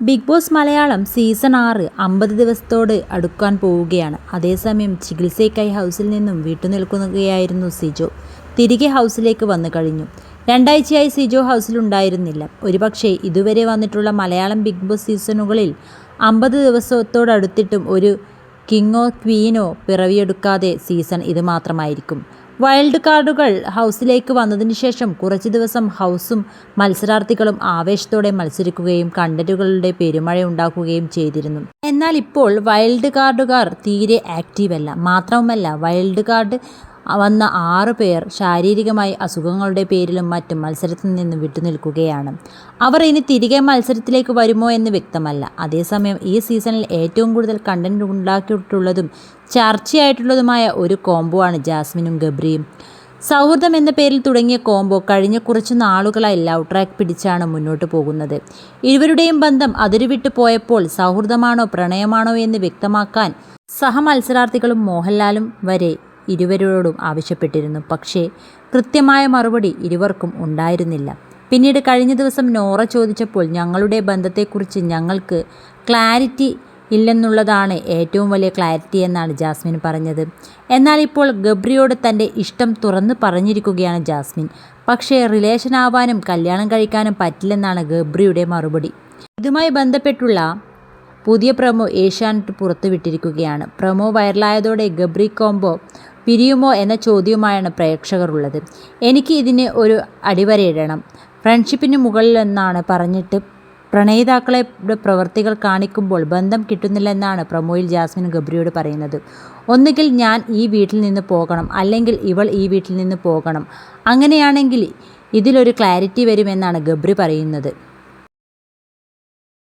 Big boss Malayalam season ആറ് അമ്പത് ദിവസത്തോട് അടുക്കാൻ പോവുകയാണ്. അതേസമയം ചികിത്സയ്ക്കായി ഹൗസിൽ നിന്നും വീട്ടുനിൽക്കുകയായിരുന്നു സിജോ. തിരികെ ഹൗസിലേക്ക് വന്നു കഴിഞ്ഞു. രണ്ടാഴ്ചയായി സിജോ ഹൗസിലുണ്ടായിരുന്നില്ല ഒരുപക്ഷേ ഇതുവരെ വന്നിട്ടുള്ള മലയാളം ബിഗ് ബോസ് സീസണുകളിൽ അമ്പത് ദിവസത്തോടടുത്തിട്ടും ഒരു കിങ്ങോ ക്വീനോ പിറവിയെടുക്കാതെ സീസൺ ഇത് മാത്രമായിരിക്കും. വൈൽഡ് കാർഡുകൾ ഹൗസിലേക്ക് വന്നതിന് ശേഷം കുറച്ച് ദിവസം ഹൗസും മത്സരാർത്ഥികളും ആവേശത്തോടെ മത്സരിക്കുകയും കണ്ടന്റുകളുടെ പെരുമഴ ഉണ്ടാക്കുകയും ചെയ്തിരുന്നു. എന്നാൽ ഇപ്പോൾ വൈൽഡ് കാർഡുകാർ തീരെ ആക്റ്റീവല്ല. മാത്രവുമല്ല വൈൽഡ് കാർഡ് വന്ന ആറ് പേർ ശാരീരികമായി അസുഖങ്ങളുടെ പേരിലും മറ്റും മത്സരത്തിൽ നിന്ന് വിട്ടുനിൽക്കുകയാണ്. അവർ ഇനി തിരികെ മത്സരത്തിലേക്ക് വരുമോ എന്ന് വ്യക്തമല്ല. അതേസമയം ഈ സീസണിൽ ഏറ്റവും കൂടുതൽ കണ്ടന്റ് ഉണ്ടാക്കിയിട്ടുള്ളതും ചർച്ചയായിട്ടുള്ളതുമായ ഒരു കോംബോ ആണ് ജാസ്മിനും ഗബ്രിയും. സൗഹൃദം എന്ന പേരിൽ തുടങ്ങിയ കോംബോ കഴിഞ്ഞ കുറച്ച് നാളുകളായി ലവ് ട്രാക്ക് പിടിച്ചാണ് മുന്നോട്ട് പോകുന്നത്. ഇരുവരുടെയും ബന്ധം അതിരുവിട്ടു പോയപ്പോൾ സൗഹൃദമാണോ പ്രണയമാണോ എന്ന് വ്യക്തമാക്കാൻ സഹമത്സരാർത്ഥികളും മോഹൻലാലും വരെ ഇരുവരോടും ആവശ്യപ്പെട്ടിരുന്നു. പക്ഷേ കൃത്യമായ മറുപടി ഇരുവർക്കും ഉണ്ടായിരുന്നില്ല. പിന്നീട് കഴിഞ്ഞ ദിവസം നോറ ചോദിച്ചപ്പോൾ ഞങ്ങളുടെ ബന്ധത്തെക്കുറിച്ച് ഞങ്ങൾക്ക് ക്ലാരിറ്റി ഇല്ലെന്നുള്ളതാണ് ഏറ്റവും വലിയ ക്ലാരിറ്റി എന്നാണ് ജാസ്മിൻ പറഞ്ഞത്. എന്നാൽ ഇപ്പോൾ ഗബ്രിയോട് തന്റെ ഇഷ്ടം തുറന്നു പറഞ്ഞിരിക്കുകയാണ് ജാസ്മിൻ. പക്ഷേ റിലേഷൻ ആവാനും കല്യാണം കഴിക്കാനും പറ്റില്ലെന്നാണ് ഗബ്രിയുടെ മറുപടി. ഇതുമായി ബന്ധപ്പെട്ടുള്ള പുതിയ പ്രമോ ഏഷ്യാനെറ്റ് പുറത്തുവിട്ടിരിക്കുകയാണ്. പ്രമോ വൈറലായതോടെ ഗബ്രി കോംബോ പിരിയുമോ എന്ന ചോദ്യവുമായാണ് പ്രേക്ഷകർ ഉള്ളത് എനിക്ക് ഇതിന് ഒരു അടിവരയിടണം. ഫ്രണ്ട്ഷിപ്പിന് മുകളിലെന്നാണ് പറഞ്ഞിട്ട് പ്രണയിതാക്കളെ പ്രവൃത്തികൾ കാണിക്കുമ്പോൾ ബന്ധം കിട്ടുന്നില്ലെന്നാണ് പ്രമോയിൽ ജാസ്മിൻ ഗബ്രിയോട് പറയുന്നത്. ഒന്നുകിൽ ഞാൻ ഈ വീട്ടിൽ നിന്ന് പോകണം അല്ലെങ്കിൽ ഇവൾ ഈ വീട്ടിൽ നിന്ന് പോകണം. അങ്ങനെയാണെങ്കിൽ ഇതിലൊരു ക്ലാരിറ്റി വരുമെന്നാണ് ഗബ്രി പറയുന്നത്.